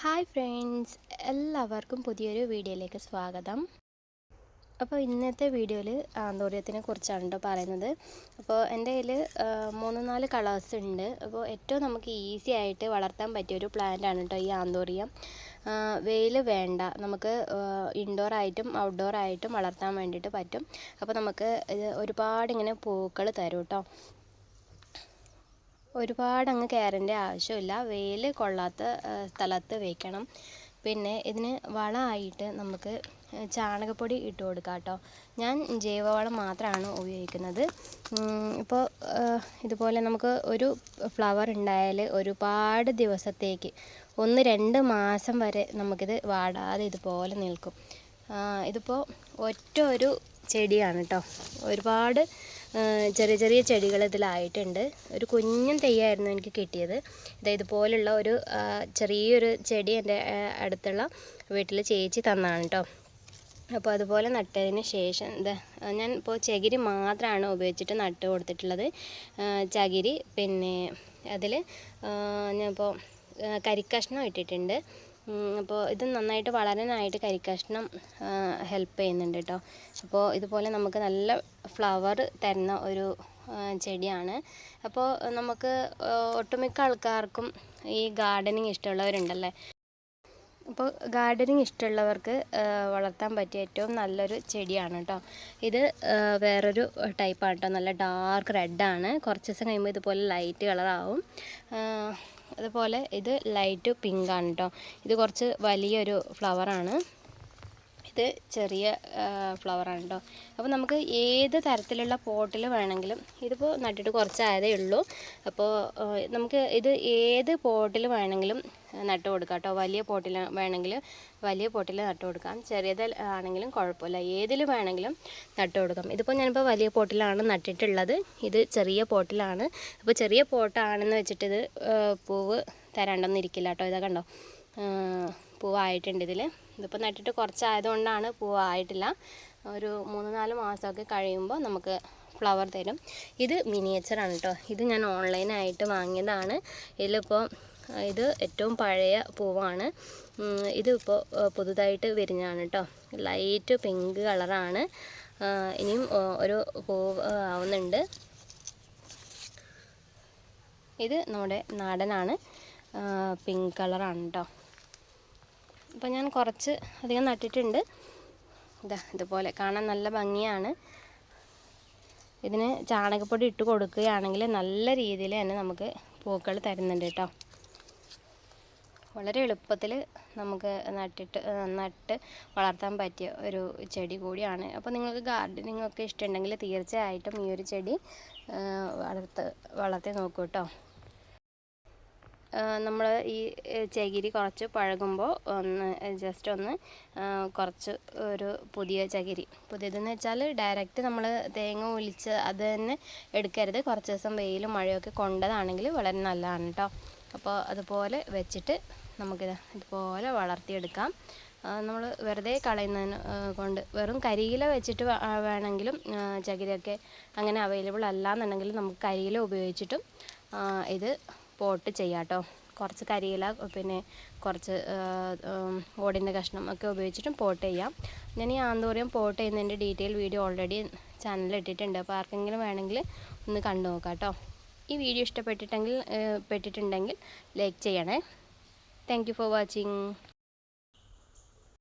Hi friends എല്ലാവർക്കും പുതിയൊരു വീഡിയോയിലേക്ക് സ്വാഗതം. അപ്പോൾ ഇന്നത്തെ വീഡിയോയിൽ ആന്തോറിയത്തിനെ കുറിച്ചാണ് കേട്ടോ പറയുന്നത്. അപ്പോൾ എന്റെ കയ്യിൽ മൂന്ന് നാല് കളേഴ്സ് ഉണ്ട്. അപ്പോൾ ഏറ്റവും നമുക്ക് ഈസി ആയിട്ട് വളർത്താൻ പറ്റിയ ഒരു പ്ലാന്റ് ആണ് കേട്ടോ ഈ ആന്തോറിയം. വെയിൽ വേണ്ട. നമുക്ക് ഇൻഡോർ ആയിട്ടും ഔട്ട്ഡോർ ആയിട്ടും വളർത്താൻ വേണ്ടിയിട്ട് പറ്റും. അപ്പോൾ നമുക്ക് ഇത് ഒരുപാട് ഇങ്ങനെ പൂക്കൾ തരും കേട്ടോ ഒരുപാട് അങ്ങ് കെയറിന്റെ ആവശ്യമില്ല. വെയിൽ കൊള്ളാത്ത സ്ഥലത്ത് വെക്കണം. പിന്നെ ഇതിന് വളമായിട്ട് നമുക്ക് ചാണകപ്പൊടി ഇട്ട് കൊടുക്കാം കേട്ടോ. ഞാൻ ജൈവവളം മാത്രമാണ് ഉപയോഗിക്കുന്നത്. ഇപ്പോൾ ഇതുപോലെ നമുക്ക് ഒരു ഫ്ലവർ ഉണ്ടായാൽ ഒരുപാട് ദിവസത്തേക്ക് ഒന്ന് രണ്ട് മാസം വരെ നമുക്കിത് വാടാതെ ഇതുപോലെ നിൽക്കും. ഇതിപ്പോൾ ഒറ്റ ഒരു ചെടിയാണ് കേട്ടോ ഒരുപാട് ചെറിയ ചെറിയ ചെടികൾ ഇതിലായിട്ടുണ്ട്. ഒരു കുഞ്ഞൻ തെയ്യായിരുന്നു എനിക്ക് കിട്ടിയത്. ഇത് ഇതുപോലുള്ള ഒരു ചെറിയൊരു ചെടി എന്റെ അടുത്തുള്ള വീട്ടിൽ ചേച്ചി തന്നാണ് കേട്ടോ അപ്പോൾ അതുപോലെ നട്ടതിന് ശേഷം ഇത് ഞാൻ ഇപ്പോൾ ചകിരി മാത്രമാണ് ഉപയോഗിച്ചിട്ട് നട്ട് കൊടുത്തിട്ടുള്ളത്. ചകിരി പിന്നെ അതിൽ ഞാനിപ്പോൾ കരിക്കഷ്ണം ഇട്ടിട്ടുണ്ട്. അപ്പോൾ ഇത് നന്നായിട്ട് വളരാനായിട്ട് കരിക്കഷ്ണം ഹെൽപ്പ് ചെയ്യുന്നുണ്ട് കേട്ടോ അപ്പോൾ ഇതുപോലെ നമുക്ക് നല്ല ഫ്ലവർ തരുന്ന ഒരു ചെടിയാണ്. അപ്പോൾ നമുക്ക് ഒട്ടുമിക്ക ആൾക്കാർക്കും ഈ ഗാർഡനിങ് ഇഷ്ടമുള്ളവരുണ്ടല്ലേ? അപ്പോൾ ഗാർഡനിങ് ഇഷ്ടമുള്ളവർക്ക് വളർത്താൻ പറ്റിയ ഏറ്റവും നല്ലൊരു ചെടിയാണ് കേട്ടോ ഇത് വേറൊരു ടൈപ്പാണ് കേട്ടോ നല്ല ഡാർക്ക് റെഡാണ് കുറച്ച് ദിവസം കഴിയുമ്പോൾ ഇതുപോലെ ലൈറ്റ് കളറാവും അതുപോലെ ഇത് ലൈറ്റ് പിങ്കാണ് കേട്ടോ ഇത് കുറച്ച് വലിയൊരു ഫ്ലവറാണ് ഇത് ചെറിയ ഫ്ലവറാണ് കേട്ടോ അപ്പോൾ നമുക്ക് ഏത് തരത്തിലുള്ള പോട്ടിൽ വേണമെങ്കിലും ഇതിപ്പോൾ നട്ടിട്ട് കുറച്ചായതേ ഉള്ളൂ. അപ്പോൾ നമുക്ക് ഇത് ഏത് പോട്ടിൽ വേണമെങ്കിലും നട്ട് കൊടുക്കാം കേട്ടോ. വലിയ പോട്ടിൽ വേണമെങ്കിൽ വലിയ പോട്ടിൽ നട്ട് കൊടുക്കാം. ചെറിയത് ആണെങ്കിലും കുഴപ്പമില്ല. ഏതിൽ വേണമെങ്കിലും നട്ട് കൊടുക്കാം. ഇതിപ്പോൾ ഞാനിപ്പോൾ വലിയ പോട്ടിലാണ് നട്ടിട്ടുള്ളത്. ഇത് ചെറിയ പോട്ടിലാണ്. അപ്പോൾ ചെറിയ പോട്ടാണെന്ന് വെച്ചിട്ട് ഇത് പൂവ് തരാണ്ടൊന്നിരിക്കില്ല കേട്ടോ. ഇതാ കണ്ടോ? പൂവായിട്ടുണ്ട് ഇതിൽ ഇതിപ്പോൾ നട്ടിട്ട് കുറച്ചായതുകൊണ്ടാണ് പൂവായിട്ടില്ല. ഒരു മൂന്ന് നാല് മാസമൊക്കെ കഴിയുമ്പോൾ നമുക്ക് ഫ്ലവർ തരും. ഇത് മിനിയേച്ചറാണ് കേട്ടോ ഇത് ഞാൻ ഓൺലൈനായിട്ട് വാങ്ങിയതാണ്. ഇതിലിപ്പോൾ ഇത് ഏറ്റവും പഴയ പൂവാണ്. ഇതിപ്പോൾ പുതുതായിട്ട് വിരിഞ്ഞാണ് കേട്ടോ ലൈറ്റ് പിങ്ക് കളറാണ് ഇനിയും ഒരു പൂവ് ആവുന്നുണ്ട്. ഇത് നമ്മുടെ നാടനാണ്. പിങ്ക് കളറാണ് കേട്ടോ അപ്പോൾ ഞാൻ കുറച്ച് അധികം നട്ടിട്ടുണ്ട്. ഇതാ ഇതുപോലെ കാണാൻ നല്ല ഭംഗിയാണ്. ഇതിന് ചാണകപ്പൊടി ഇട്ട് കൊടുക്കുകയാണെങ്കിൽ നല്ല രീതിയിൽ തന്നെ നമുക്ക് പൂക്കൾ തരുന്നുണ്ട് കേട്ടോ. വളരെ എളുപ്പത്തിൽ നമുക്ക് നട്ടിട്ട് നട്ട് വളർത്താൻ പറ്റിയ ഒരു ചെടി കൂടിയാണ്. അപ്പോൾ നിങ്ങൾക്ക് ഗാർഡനിങ് ഒക്കെ ഇഷ്ടമുണ്ടെങ്കിൽ തീർച്ചയായിട്ടും ഈ ഒരു ചെടി വളർത്ത് വളർത്തി നോക്കൂ കേട്ടോ. നമ്മൾ ഈ ചകിരി കുറച്ച് പഴകുമ്പോൾ ഒന്ന് ജസ്റ്റ് ഒന്ന് കുറച്ച് ഒരു പുതിയ ചകിരി. പുതിയതെന്ന് വെച്ചാൽ ഡയറക്റ്റ് നമ്മൾ തേങ്ങ ഒലിച്ച് അത് തന്നെ എടുക്കരുത്. കുറച്ച് ദിവസം വെയിലും മഴയൊക്കെ കൊണ്ടതാണെങ്കിൽ വളരെ നല്ലതാണ് കേട്ടോ അപ്പോൾ അതുപോലെ വെച്ചിട്ട് നമുക്ക് ഇതുപോലെ വളർത്തിയെടുക്കാം. നമ്മൾ വെറുതെ കളയുന്നതിന് കൊണ്ട് വെറും കരിയില വെച്ചിട്ട് വേണമെങ്കിലും ചകിരിയൊക്കെ അങ്ങനെ അവൈലബിൾ അല്ല എന്നുണ്ടെങ്കിൽ നമുക്ക് കരിയില ഉപയോഗിച്ചിട്ടും ഇത് പോട്ട് ചെയ്യാം കേട്ടോ. കുറച്ച് കരിയില പിന്നെ കുറച്ച് ഓടിന്റെ കഷ്ണം ഒക്കെ ഉപയോഗിച്ചിട്ടും പോട്ട് ചെയ്യാം. ഞാൻ ഈ ആന്തോറിയം പോട്ട് ചെയ്യുന്നതിന്റെ ഡീറ്റെയിൽ വീഡിയോ ഓൾറെഡി ചാനലിൽ ഇട്ടിട്ടുണ്ട് അപ്പോൾ ആർക്കെങ്കിലും വേണമെങ്കിൽ ഒന്ന് കണ്ടു നോക്കാം കേട്ടോ. ഈ വീഡിയോ ഇഷ്ടപ്പെട്ടിട്ടെങ്കിൽ പെട്ടിട്ടുണ്ടെങ്കിൽ ലൈക്ക് ചെയ്യണേ. Thank for watching